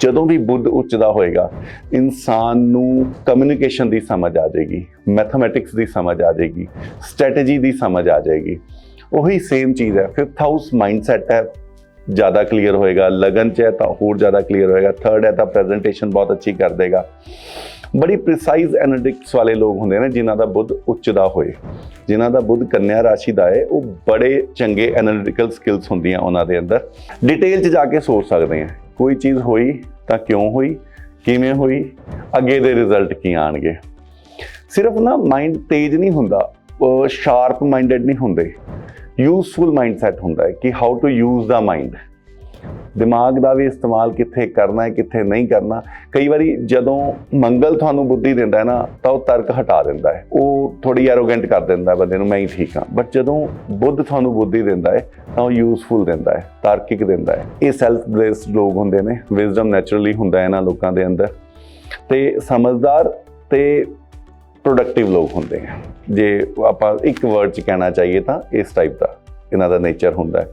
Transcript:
ਜਦੋਂ ਵੀ ਬੁੱਧ ਉੱਚਦਾ ਹੋਏਗਾ, ਇਨਸਾਨ ਨੂੰ ਕਮਿਊਨੀਕੇਸ਼ਨ ਦੀ ਸਮਝ ਆ ਜਾਏਗੀ ਮੈਥਮੈਟਿਕਸ ਦੀ ਸਮਝ ਆ ਜਾਏਗੀ ਸਟ੍ਰੈਟਜੀ ਦੀ ਸਮਝ ਆ ਜਾਏਗੀ। ਉਹੀ ਸੇਮ ਚੀਜ਼ ਹੈ ਫਿਫਥ ਹਾਊਸ ਮਾਈਂਡਸੈਟ ਹੈ, ਜ਼ਿਆਦਾ ਕਲੀਅਰ ਹੋਏਗਾ, ਲਗਨ ਚ ਹੈ ਤਾਂ ਹੋਰ ਜ਼ਿਆਦਾ ਕਲੀਅਰ ਹੋਏਗਾ ਥਰਡ ਹੈ ਤਾਂ ਪ੍ਰੈਜੈਂਟੇਸ਼ਨ ਬਹੁਤ ਅੱਛੀ ਕਰ ਦੇਗਾ। ਬੜੀ ਪ੍ਰੀਸਾਈਜ਼ ਐਨਾਲਿਟਿਕਸ ਵਾਲੇ ਲੋਕ ਹੁੰਦੇ ਨੇ ਜਿਨ੍ਹਾਂ ਦਾ ਬੁੱਧ ਉੱਚਦਾ ਹੋਏ। ਜਿਨ੍ਹਾਂ ਦਾ ਬੁੱਧ ਕੰਨਿਆ ਰਾਸ਼ੀ ਦਾ ਹੈ, ਉਹ ਬੜੇ ਚੰਗੇ ਐਨਾਲਿਟੀਕਲ ਸਕਿੱਲਸ ਹੁੰਦੀਆਂ ਉਹਨਾਂ ਦੇ ਅੰਦਰ। ਡਿਟੇਲ 'ਚ ਜਾ ਕੇ ਸੋਚ ਸਕਦੇ ਆ ਕੋਈ ਚੀਜ਼ ਹੋਈ ਤਾਂ ਕਿਉਂ ਹੋਈ? ਕਿਵੇਂ ਹੋਈ? ਅੱਗੇ ਦੇ ਰਿਜ਼ਲਟ ਕੀ ਆਣਗੇ? ਸਿਰਫ ਨਾ ਮਾਈਂਡ ਤੇਜ਼ ਨਹੀਂ ਹੁੰਦਾ ਸ਼ਾਰਪ ਮਾਈਂਡਡ ਨਹੀਂ ਹੁੰਦੇ। ਯੂਸਫੁਲ ਮਾਈਂਡਸੈਟ ਹੁੰਦਾ ਹੈ ਕਿ how to use the mind ਦਿਮਾਗ ਦਾ ਵੀ ਇਸਤੇਮਾਲ ਕਿੱਥੇ ਕਰਨਾ ਹੈ, ਕਿੱਥੇ ਨਹੀਂ ਕਰਨਾ। ਕਈ ਵਾਰੀ ਜਦੋਂ ਮੰਗਲ ਤੁਹਾਨੂੰ ਬੁੱਧੀ ਦਿੰਦਾ ਹੈ ਨਾ, ਤਾਂ ਉਹ ਤਰਕ ਹਟਾ ਦਿੰਦਾ ਹੈ। ਉਹ ਥੋੜੀ ਐਰੋਗੈਂਟ ਕਰ ਦਿੰਦਾ ਬੰਦੇ ਨੂੰ, ਮੈਂ ਹੀ ਠੀਕ ਹਾਂ। ਬਟ ਜਦੋਂ ਬੁੱਧ ਤੁਹਾਨੂੰ ਬੁੱਧੀ ਦਿੰਦਾ ਹੈ, ਤਾਂ ਉਹ ਯੂਸਫੁਲ ਦਿੰਦਾ ਹੈ, ਤਾਰਕਿਕ ਦਿੰਦਾ ਹੈ। ਇਹ ਸੈਲਫ ਬਲੇਸਡ ਲੋਕ ਹੁੰਦੇ ਨੇ ਵਿਜ਼ਡਮ ਨੈਚੁਰਲੀ ਹੁੰਦਾ ਹੈ ਇਹਨਾਂ ਲੋਕਾਂ ਦੇ ਅੰਦਰ। ਤੇ ਸਮਝਦਾਰ ਤੇ ਪ੍ਰੋਡਕਟਿਵ ਲੋਕ ਹੁੰਦੇ ਆ। ਜੇ ਆਪਾਂ ਇੱਕ ਵਰਡ ਚ ਕਹਿਣਾ ਚਾਹੀਏ ਤਾਂ ਇਸ ਟਾਈਪ ਦਾ ਇਹਨਾਂ ਦਾ ਨੇਚਰ ਹੁੰਦਾ ਹੈ।